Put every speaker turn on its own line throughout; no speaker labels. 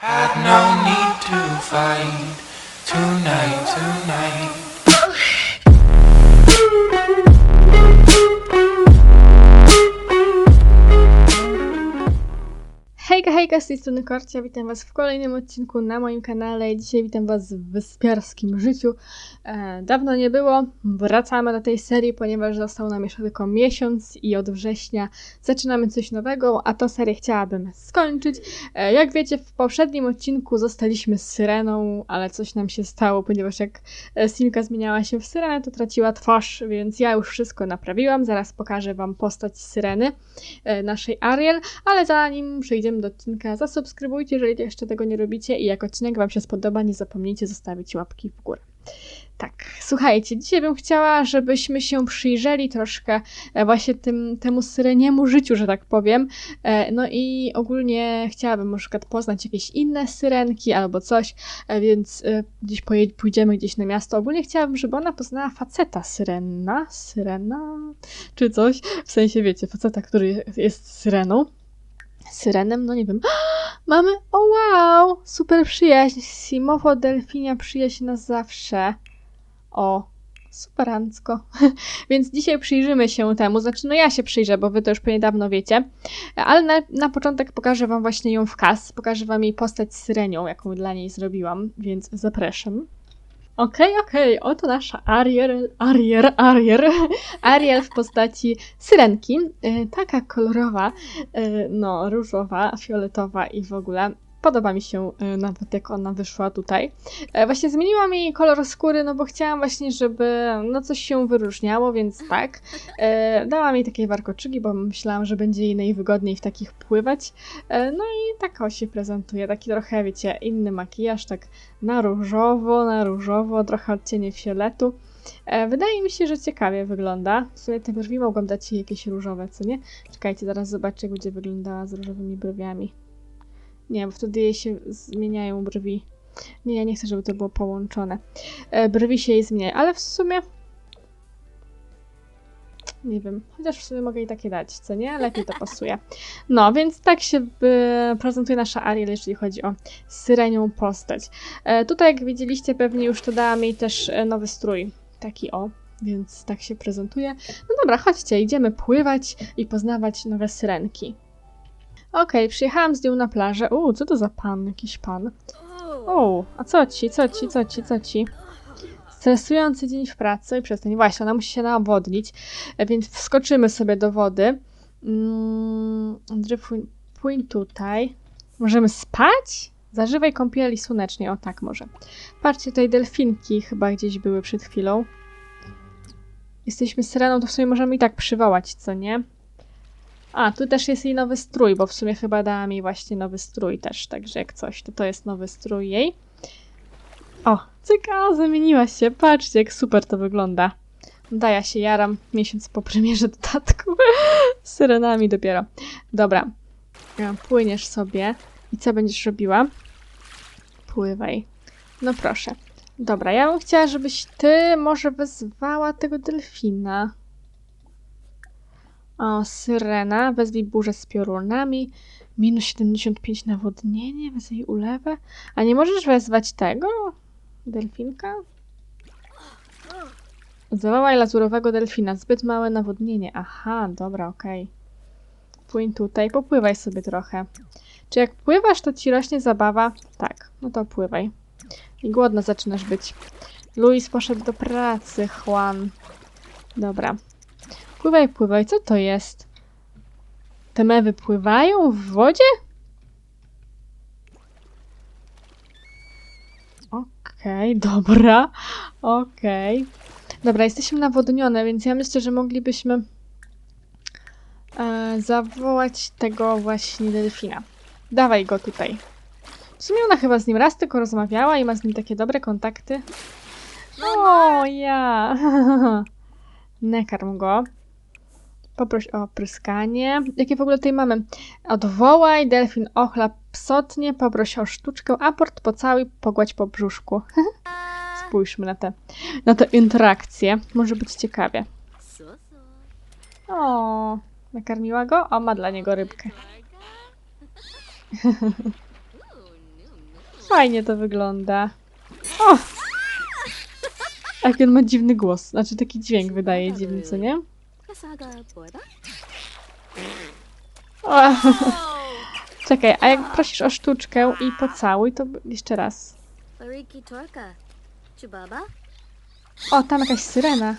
Had no need to fight tonight, tonight.
Hejka, z tej strony Korcia, witam was w kolejnym odcinku na moim kanale. Dzisiaj witam was w wyspiarskim życiu. E, dawno nie było, wracamy do tej serii, ponieważ został nam jeszcze tylko miesiąc i od września zaczynamy coś nowego, a to serię chciałabym skończyć. E, jak wiecie, w poprzednim odcinku zostaliśmy Syreną, ale coś nam się stało, ponieważ jak e, Simka zmieniała się w Syrenę, to traciła twarz, więc ja już wszystko naprawiłam. Zaraz pokażę wam postać Syreny, e, naszej Ariel, ale zanim przejdziemy do odcinka, zasubskrybujcie, jeżeli jeszcze tego nie robicie i jak odcinek Wam się spodoba, nie zapomnijcie zostawić łapki w górę. Tak, słuchajcie, dzisiaj bym chciała, żebyśmy się przyjrzeli troszkę e, właśnie tym, temu syreniemu życiu, że tak powiem. E, No i ogólnie chciałabym na przykład poznać jakieś inne syrenki albo coś, e, więc gdzieś pójdziemy gdzieś na miasto. Ogólnie chciałabym, żeby ona poznała faceta syrena, syrena, czy coś, w sensie wiecie, faceta, który jest syreną syrenem, no nie wiem. Mamy, o wow, super przyjaźń. Simowo Delfinia przyjaźń na zawsze. O, superancko. Więc dzisiaj przyjrzymy się temu. Znaczy, no ja się przyjrzę, bo wy to już pewnie dawno wiecie. Ale na, na początek pokażę wam właśnie ją w kas. Pokażę wam jej postać syrenią, jaką dla niej zrobiłam, więc zapraszam. Okej, okej, oto nasza Ariel, Ariel, Ariel, Ariel w postaci syrenki, e, taka kolorowa, e, no różowa, fioletowa i w ogóle podoba mi się e, nawet jak ona wyszła tutaj. E, Właśnie zmieniłam jej kolor skóry, no bo chciałam właśnie, żeby no coś się wyróżniało, więc tak. E, Dałam jej takie warkoczyki, bo myślałam, że będzie jej najwygodniej w takich pływać. E, No i tak o się prezentuje, taki trochę, wiecie, inny makijaż, tak na różowo, na różowo, trochę odcienie fioletu. Wydaje mi się, że ciekawie wygląda. W sumie te brwi mogą dać jej jakieś różowe, co nie? Czekajcie, zaraz zobaczę, jak będzie wyglądała z różowymi brwiami. Nie, bo wtedy jej się zmieniają brwi. Nie, ja nie chcę, żeby to było połączone. E, brwi się jej zmieniają, ale w sumie... Nie wiem, chociaż w sumie mogę jej takie dać, co nie? Lepiej to pasuje. No, więc tak się e, prezentuje nasza Ariel, jeżeli chodzi o syrenią postać. E, tutaj, jak widzieliście, pewnie już to dałam jej też nowy strój. Taki o, więc tak się prezentuje. No dobra, chodźcie, idziemy pływać i poznawać nowe syrenki. Okej, przyjechałam z nią na plażę. Uuu, co to za pan? Jakiś pan. O, a co ci, co ci, co ci, co ci? Stresujący dzień w pracy i przestań. Właśnie, ona musi się nawodnić, więc wskoczymy sobie do wody. Mm, Dryfuj, płyń tutaj. Możemy spać? Zażywaj kąpieli słonecznie. O tak, może. Patrzcie, tutaj delfinki chyba gdzieś były przed chwilą. Jesteśmy syreną, to w sumie możemy i tak przywołać, co nie? A, tu też jest jej nowy strój, bo w sumie chyba dałam jej właśnie nowy strój też, także jak coś, to to jest nowy strój jej. O, cyka, zamieniła się, patrzcie jak super to wygląda. Da, ja się jaram miesiąc po premierze dodatku. Z syrenami dopiero. Dobra, Ja, płyniesz sobie i co będziesz robiła? Pływaj. No proszę. Dobra, ja bym chciała, żebyś ty może wezwała tego delfina. O, syrena, wezwij burzę z piorunami, minus 75 nawodnienie, wezwij ulewę. A nie możesz wezwać tego? Delfinka? Zawołaj lazurowego delfina, zbyt małe nawodnienie. Aha, dobra, okej. Płyń tutaj, popływaj sobie trochę. Czy jak pływasz, to ci rośnie zabawa? Tak, no to pływaj. I głodna zaczynasz być. Luis poszedł do pracy, Juan. Dobra. Pływaj, pływaj, co to jest? Te mewy pływają w wodzie? Okej, dobra. Okej. Dobra, jesteśmy nawodnione, więc ja myślę, że moglibyśmy e, zawołać tego właśnie delfina. Dawaj go tutaj. W sumie ona chyba z nim raz tylko rozmawiała i ma z nim takie dobre kontakty. O, ja. Nakarm go. Poproś o pryskanie. Jakie w ogóle tutaj mamy? Odwołaj, delfin ochlap psotnie, poproś o sztuczkę, aport pocałuj, pogładź po brzuszku. Spójrzmy na te, na te interakcje. Może być ciekawie. O, nakarmiła go? O, ma dla niego rybkę. Fajnie to wygląda. O! Jaki on ma dziwny głos. Znaczy taki dźwięk wydaje dziwny, co nie? Czekaj, a jak prosisz o sztuczkę i pocałuj, to jeszcze raz.
Bariki Torka. Chubaba?
O, tam jakaś syrena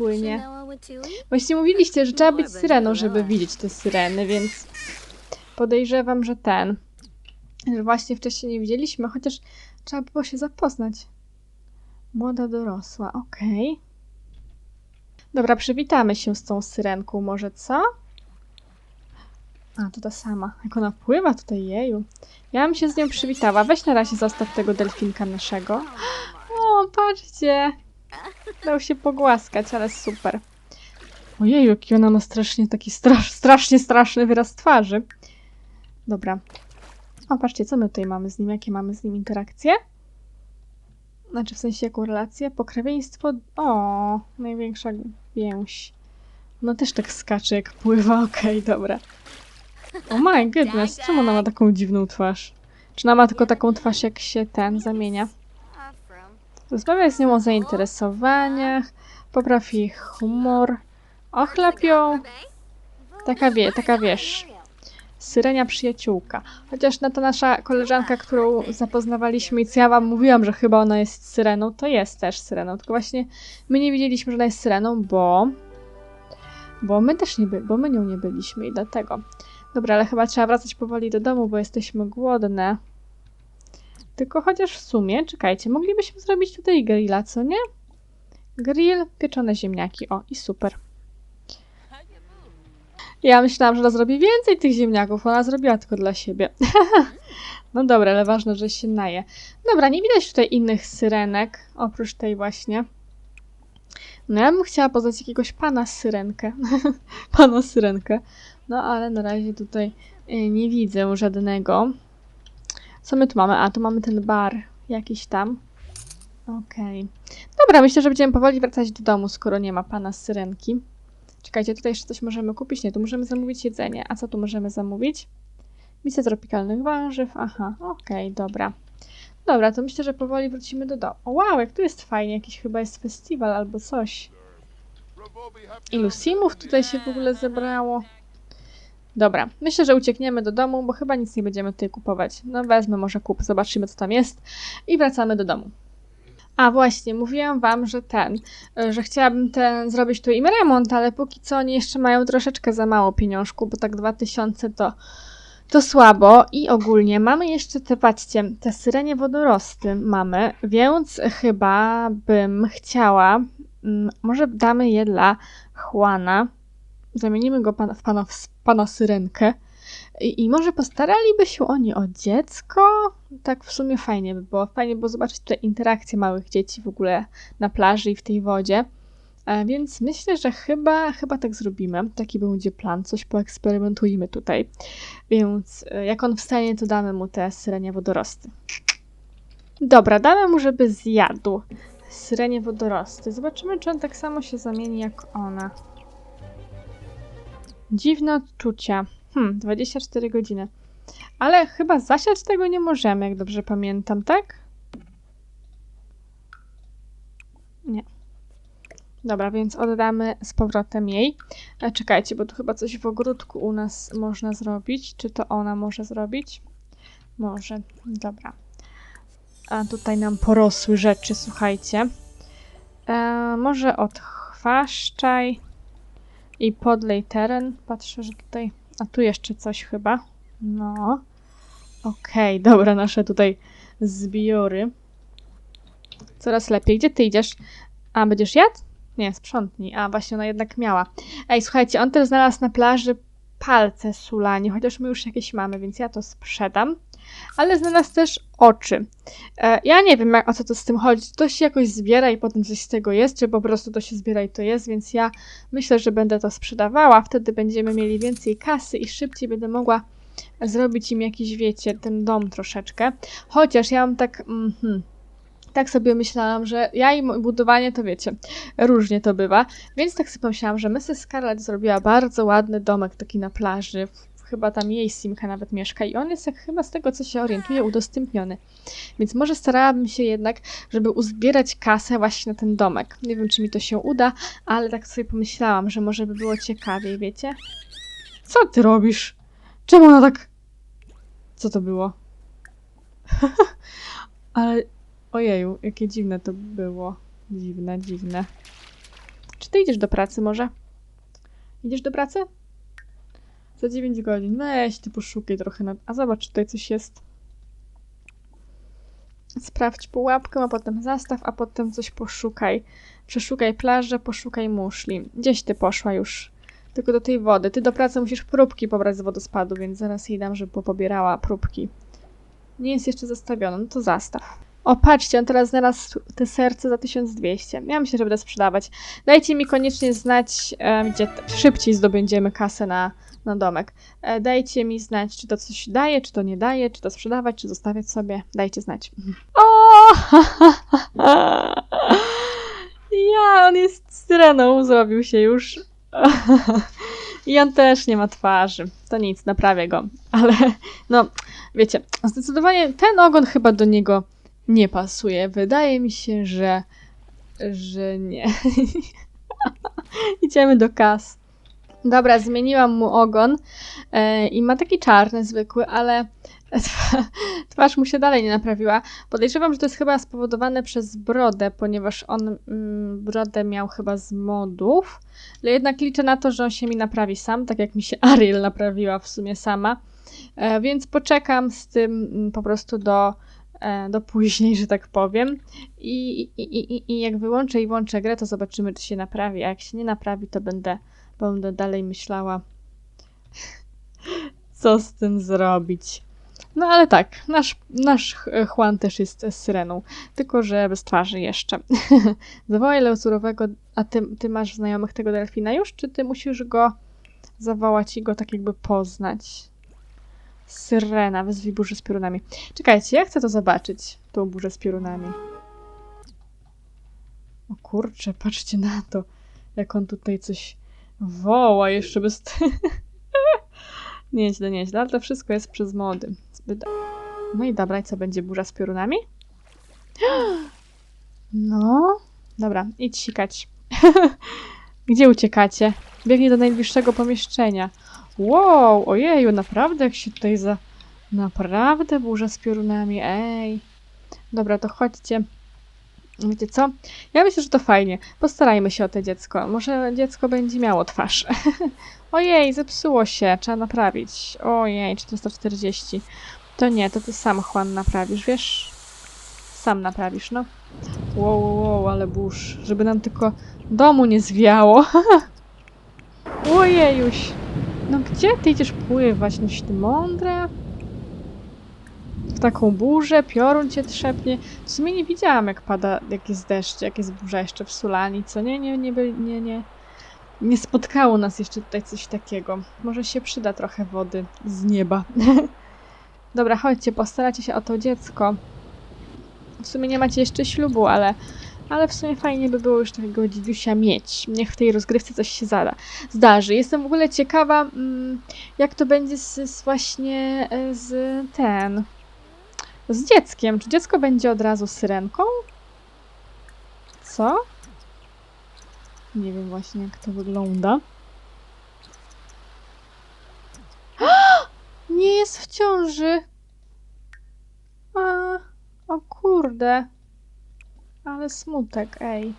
płynie.
Shinawa Watui?
Właśnie mówiliście, że trzeba być syreną, żeby widzieć te syreny, więc podejrzewam, że ten. Że właśnie wcześniej nie widzieliśmy, chociaż trzeba było się zapoznać. Młoda dorosła, okej. Dobra, przywitamy się z tą syrenką, może co? A, to ta sama. Jak ona pływa tutaj, jeju. Ja bym się z nią przywitała. Weź na razie zostaw tego delfinka naszego. O, patrzcie! Dał się pogłaskać, ale super. Ojej, jaki ona ma strasznie taki strasz, strasznie straszny wyraz twarzy. Dobra. O, patrzcie, co my tutaj mamy z nim? Jakie mamy z nim interakcje? Znaczy, w sensie jaką relację? Pokrewieństwo... O, największa więź. No też tak skacze, jak pływa. Okej, dobra. Oh my goodness, czemu ona ma taką dziwną twarz? Czy ona ma tylko taką twarz, jak się ten zamienia? Rozmawiaj z nią o zainteresowaniach, popraw jej humor, ochlap ją. Taka wie, taka wiesz, syrenia przyjaciółka. Chociaż na ta nasza koleżanka, którą zapoznawaliśmy i co ja wam mówiłam, że chyba ona jest syreną, to jest też syreną. Tylko właśnie my nie wiedzieliśmy, że ona jest syreną, bo... Bo my też nie by, bo my nią nie byliśmy i dlatego. Dobra, ale chyba trzeba wracać powoli do domu, bo jesteśmy głodne. Tylko chociaż w sumie, czekajcie, moglibyśmy zrobić tutaj grilla, co nie? Grill, pieczone ziemniaki, o i super. Ja myślałam, że ona zrobi więcej tych ziemniaków, ona zrobiła tylko dla siebie. no dobra, ale ważne, że się naje. Dobra, nie widać tutaj innych syrenek, oprócz tej właśnie. No ja bym chciała poznać jakiegoś pana syrenkę. pana syrenkę. No ale na razie tutaj y, nie widzę żadnego. Co my tu mamy? A, tu mamy ten bar jakiś tam. Okej. Dobra, myślę, że będziemy powoli wracać do domu, skoro nie ma pana syrenki. Czekajcie, tutaj jeszcze coś możemy kupić? Nie, tu możemy zamówić jedzenie. A co tu możemy zamówić? Misę tropikalnych warzyw. Aha, okej, dobra. Dobra, to myślę, że powoli wrócimy do domu. O, wow, jak tu jest fajnie. Jakiś chyba jest festiwal albo coś. Ilu simów tutaj się w ogóle zebrało? Dobra, myślę, że uciekniemy do domu, bo chyba nic nie będziemy tutaj kupować. No wezmę może kup, zobaczymy co tam jest i wracamy do domu. A właśnie, mówiłam wam, że ten, y, że chciałabym ten zrobić tu im remont, ale póki co oni jeszcze mają troszeczkę za mało pieniążku, bo tak 2000 to to słabo. I ogólnie mamy jeszcze te, patrzcie, te syrenie wodorosty mamy, więc chyba bym chciała, mm, może damy je dla Juana, zamienimy go pan, w pana, w pana syrenkę i, może postaraliby się oni o dziecko? Tak w sumie fajnie by było. Fajnie było zobaczyć tutaj interakcje małych dzieci w ogóle na plaży i w tej wodzie. E, Więc myślę, że chyba, chyba tak zrobimy. Taki będzie plan, coś poeksperymentujemy tutaj. Więc e, jak on wstanie, to damy mu te syrenie wodorosty. Dobra, damy mu, żeby zjadł syrenie wodorosty. Zobaczymy, czy on tak samo się zamieni jak ona. Dziwne odczucia. Hmm, 24 godziny. Ale chyba zasiać tego nie możemy, jak dobrze pamiętam, tak? Nie. Dobra, więc oddamy z powrotem jej. A czekajcie, bo tu chyba coś w ogródku u nas można zrobić. Czy to ona może zrobić? Może. Dobra. A tutaj nam porosły rzeczy, słuchajcie. E, może odchwaszczaj i podlej teren. Patrzę, że tutaj... A tu jeszcze coś chyba. No. Okej, dobra, nasze tutaj zbiory. Coraz lepiej. Gdzie ty idziesz? A, będziesz jadł? Nie, sprzątnij. A, właśnie ona jednak miała. Ej, słuchajcie, on też znalazł na plaży palce sulanie, chociaż my już jakieś mamy, więc ja to sprzedam. Ale znalazł też oczy. E, ja nie wiem, jak, o co to z tym chodzi. To się jakoś zbiera i potem coś z tego jest, czy po prostu to się zbiera i to jest, więc ja myślę, że będę to sprzedawała. Wtedy będziemy mieli więcej kasy i szybciej będę mogła zrobić im jakiś, wiecie, ten dom troszeczkę. Chociaż ja mam tak... Mhm, tak sobie myślałam, że ja i budowanie to wiecie, różnie to bywa, więc tak sobie pomyślałam, że Mrs. Scarlett zrobiła bardzo ładny domek taki na plaży, chyba tam jej simka nawet mieszka i on jest jak chyba z tego, co się orientuje, udostępniony. Więc może starałabym się jednak, żeby uzbierać kasę właśnie na ten domek. Nie wiem, czy mi to się uda, ale tak sobie pomyślałam, że może by było ciekawiej, wiecie? Co ty robisz? Czemu ona tak... Co to było? ale... Ojeju, jakie dziwne to było. Dziwne, dziwne. Czy ty idziesz do pracy może? Idziesz do pracy? Za 9 godzin. Weź, ty poszukaj trochę. Na... A zobacz, czy tutaj coś jest. Sprawdź pułapkę, a potem zastaw, a potem coś poszukaj. Przeszukaj plażę, poszukaj muszli. Gdzieś ty poszła już? Tylko do tej wody. Ty do pracy musisz próbki pobrać z wodospadu, więc zaraz jej dam, żeby pobierała próbki. Nie jest jeszcze zastawiona, no to zastaw. O, patrzcie, on teraz znalazł te serce za 1200. Ja myślę, że będę sprzedawać. Dajcie mi koniecznie znać, e, gdzie szybciej zdobędziemy kasę na, na domek. E, dajcie mi znać, czy to coś daje, czy to nie daje, czy to sprzedawać, czy zostawiać sobie. Dajcie znać. O! Ja, on jest syreną, zrobił się już. I on też nie ma twarzy. To nic, naprawię go. Ale, no, wiecie, zdecydowanie ten ogon chyba do niego nie pasuje. Wydaje mi się, że, że nie. Idziemy do kas. Dobra, zmieniłam mu ogon e, i ma taki czarny zwykły, ale twarz mu się dalej nie naprawiła. Podejrzewam, że to jest chyba spowodowane przez brodę, ponieważ on mm, brodę miał chyba z modów, ale jednak liczę na to, że on się mi naprawi sam, tak jak mi się Ariel naprawiła w sumie sama. E, więc poczekam z tym mm, po prostu do, do później, że tak powiem. I, i, i, I jak wyłączę i włączę grę, to zobaczymy, czy się naprawi. A jak się nie naprawi, to będę, będę dalej myślała, co z tym zrobić. No ale tak, nasz, nasz Juan też jest syreną, tylko że bez twarzy jeszcze. Zawołaj lausurowego, a ty, ty masz znajomych tego delfina już, czy ty musisz go zawołać i go tak jakby poznać? Syrena, wezwij burzę z piorunami. Czekajcie, ja chcę to zobaczyć, tą burzę z piorunami. O kurczę, patrzcie na to, jak on tutaj coś woła jeszcze bez... nieźle, nieźle, ale to wszystko jest przez mody. Zbyt... No i dobra, i co, będzie burza z piorunami? No, dobra, idź sikać. Gdzie uciekacie? Biegnij do najbliższego pomieszczenia. Wow, ojeju, naprawdę jak się tutaj za... Naprawdę burza z piorunami, ej. Dobra, to chodźcie. Wiecie co? Ja myślę, że to fajnie. Postarajmy się o to dziecko. Może dziecko będzie miało twarz. Ojej, zepsuło się. Trzeba naprawić. Ojej, 440. To nie, to ty sam Juan naprawisz, wiesz? Sam naprawisz, no. Wow, wow, wow, ale burz. Żeby nam tylko domu nie zwiało. Ojejuś. No gdzie ty idziesz pływać? No ty mądra. W taką burzę, piorun cię trzepnie. W sumie nie widziałam, jak pada, jak jest deszcz, jak jest burza jeszcze w Sulani, co nie, nie, nie, nie, nie. Nie spotkało nas jeszcze tutaj coś takiego. Może się przyda trochę wody z nieba. Dobra, chodźcie, postaracie się o to dziecko. W sumie nie macie jeszcze ślubu, ale, ale w sumie fajnie by było już takiego dzidziusia mieć. Niech w tej rozgrywce coś się zada. zdarzy. Jestem w ogóle ciekawa, mm, jak to będzie z, z właśnie e, z ten. Z dzieckiem. Czy dziecko będzie od razu syrenką? Co? Nie wiem właśnie, jak to wygląda. Nie jest w ciąży. A, o kurde. Ale smutek, ej.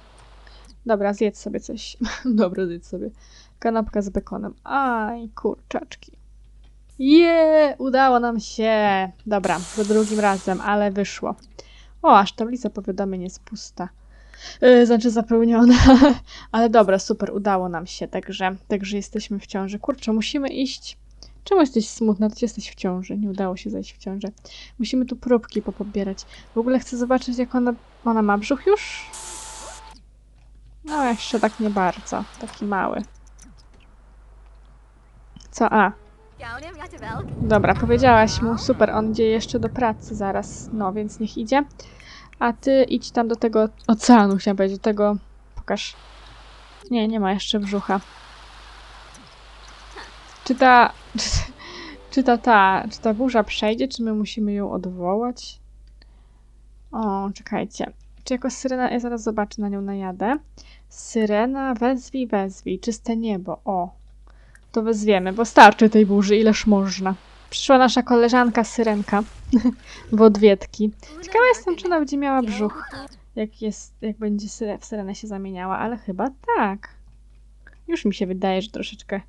Dobra, zjedz sobie coś. Dobra, zjedz sobie. Kanapka z bekonem. Aj, kurczaczki. Je, udało nam się. Dobra, za drugim razem, ale wyszło. O, aż tablica powiadomień jest pusta. Yy, znaczy zapełniona. ale dobra, super, udało nam się, także, także jesteśmy w ciąży. Kurczę, musimy iść. Czemu jesteś smutna? To jesteś w ciąży. Nie udało się zajść w ciążę. Musimy tu próbki popobierać. W ogóle chcę zobaczyć, jak ona, ona ma brzuch już. No, jeszcze tak nie bardzo. Taki mały. Co? A. Dobra, powiedziałaś mu, super, on idzie jeszcze do pracy zaraz, no więc niech idzie. A ty idź tam do tego oceanu, chciałam powiedzieć, do tego, pokaż. Nie, nie ma jeszcze brzucha. Czy ta, czy, Czy ta, ta, czy ta burza przejdzie, czy my musimy ją odwołać? O, czekajcie. Czy jako syrena, ja zaraz zobaczę, na nią najadę. Syrena, wezwij, wezwij, czyste niebo, o. To wezwiemy, bo starczy tej burzy, ileż można. Przyszła nasza koleżanka Syrenka w odwiedki. Ciekawa jestem, czy ona będzie miała brzuch, jak, jest, jak będzie w syrenę się zamieniała, ale chyba tak. Już mi się wydaje, że troszeczkę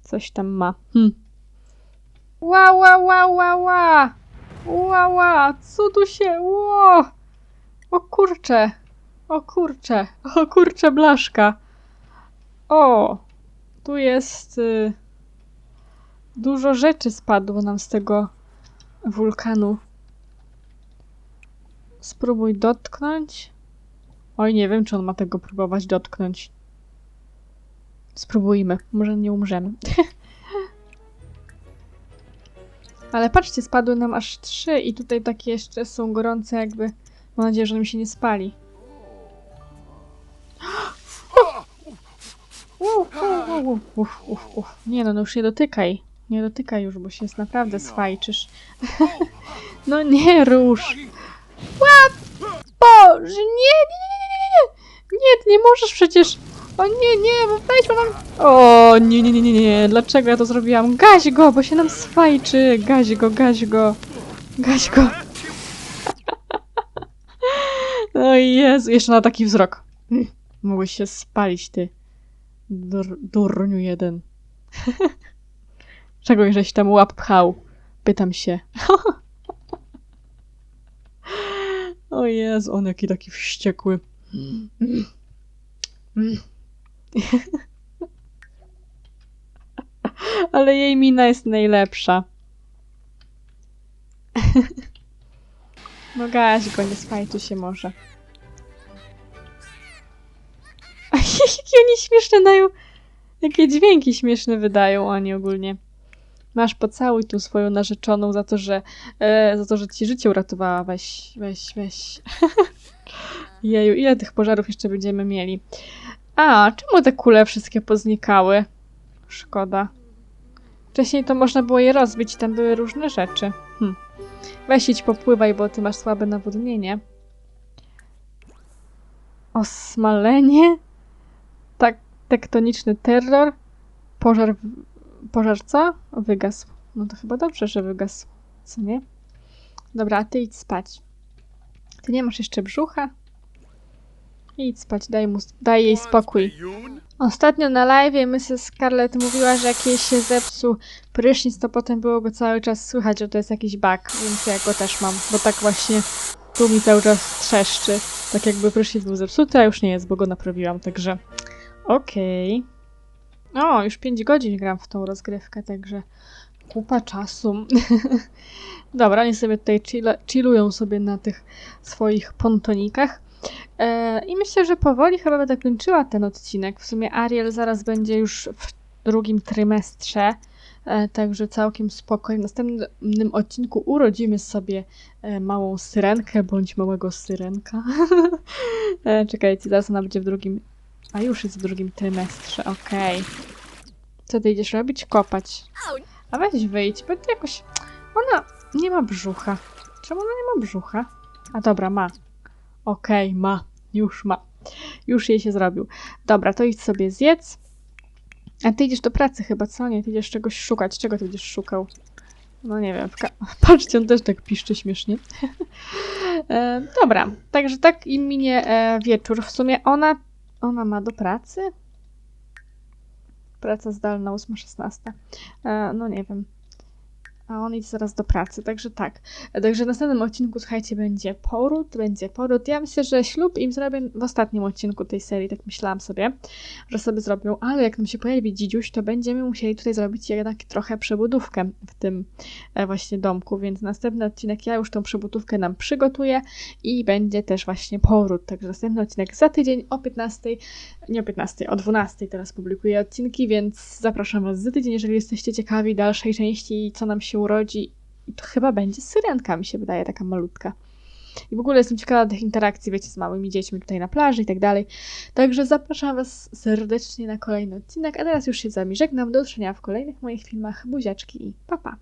coś tam ma. Hm. Ła, ła, ła, ła, ła! Ła, ła! Co tu się... Ło! O kurcze! O kurcze! O kurcze blaszka! O! Tu jest... Y... Dużo rzeczy spadło nam z tego wulkanu. Spróbuj dotknąć. Oj, nie wiem, czy on ma tego próbować dotknąć. Spróbujmy. Może nie umrzemy. Ale patrzcie, spadły nam aż trzy i tutaj takie jeszcze są gorące jakby... Mam nadzieję, że mi się nie spali. Uf, uf, uf, uf, uf, uf. Nie no, no już nie dotykaj. Nie dotykaj już, bo się jest naprawdę swajczysz. no nie rusz. Łap! Boże, nie, nie, nie, nie, nie, nie. Nie, ty nie możesz przecież. O nie, nie, bo weź, bo nam... O, nie, nie, nie, nie, nie. Dlaczego ja to zrobiłam? Gaś go, bo się nam swajczy. Gaś go, gaś go. Gaś go. O Jezu, jeszcze na taki wzrok. Mm, Mogłeś się spalić, ty. Dur, durniu jeden. Czego żeś tam łap pchał? Pytam się. o Jezu, on jaki taki wściekły. Ale jej mina jest najlepsza. no gaś go, nie spajcie się może. Jakie oni śmieszne dają. Jakie dźwięki śmieszne wydają oni ogólnie. Masz pocałuj tu swoją narzeczoną za to, że e, za to, że ci życie uratowała. Weź, weź, weź. Jeju, ile tych pożarów jeszcze będziemy mieli? A, czemu te kule wszystkie poznikały? Szkoda. Wcześniej to można było je rozbić, tam były różne rzeczy. Hm. Weź idź popływaj, bo ty masz słabe nawodnienie. Osmalenie? Tak, tektoniczny terror? Pożar... Pożar co? Wygasł. No to chyba dobrze, że wygasł. Co nie? Dobra, a ty idź spać. Ty nie masz jeszcze brzucha? Idź spać, daj, mu, daj jej spokój. Ostatnio na live Mrs. Scarlett mówiła, że jak jej się zepsuł prysznic, to potem było go cały czas słychać, że to jest jakiś bug, więc ja go też mam, bo tak właśnie tu mi cały czas trzeszczy. Tak jakby prysznic był zepsuty, a już nie jest, bo go naprawiłam, także okej. O, już 5 godzin gram w tą rozgrywkę, także kupa czasu. Dobra, oni sobie tutaj chillują sobie na tych swoich pontonikach. E, I myślę, że powoli chyba będę kończyła ten odcinek. W sumie Ariel zaraz będzie już w drugim trymestrze, e, także całkiem spokojnie. W następnym odcinku urodzimy sobie e, małą syrenkę bądź małego syrenka. czekajcie, zaraz ona będzie w drugim. A już jest w drugim trymestrze, okej. Co ty idziesz robić? Kopać. A weź wyjdź, bo to jakoś. Ona nie ma brzucha. Czemu ona nie ma brzucha? A dobra, ma. Okej, ma. Już ma. Już jej się zrobił. Dobra, to idź sobie zjedz. A ty idziesz do pracy chyba, co? Nie, ty idziesz czegoś szukać. Czego ty będziesz szukał? No nie wiem. Patrzcie, on też tak piszczy śmiesznie. e, dobra, także tak im minie e, wieczór. W sumie ona, ona ma do pracy? Praca zdalna 8.16. E, no nie wiem. A on idzie zaraz do pracy, także tak. Także w następnym odcinku, słuchajcie, będzie poród, będzie poród. Ja myślę, że ślub im zrobię w ostatnim odcinku tej serii, tak myślałam sobie, że sobie zrobią, ale jak nam się pojawi dzidziuś, to będziemy musieli tutaj zrobić jednak trochę przebudówkę w tym e, właśnie domku, więc następny odcinek ja już tą przebudówkę nam przygotuję i będzie też właśnie poród. Także następny odcinek za tydzień o 15, nie o 15, o 12 teraz publikuję odcinki, więc zapraszam Was za tydzień, jeżeli jesteście ciekawi dalszej części i co nam się urodzi. I to chyba będzie syrenka, mi się wydaje, taka malutka. I w ogóle jestem ciekawa tych interakcji, wiecie, z małymi dziećmi tutaj na plaży i tak dalej. Także zapraszam Was serdecznie na kolejny odcinek, a teraz już się z Wami żegnam. Do usłyszenia w kolejnych moich filmach. Buziaczki i pa pa!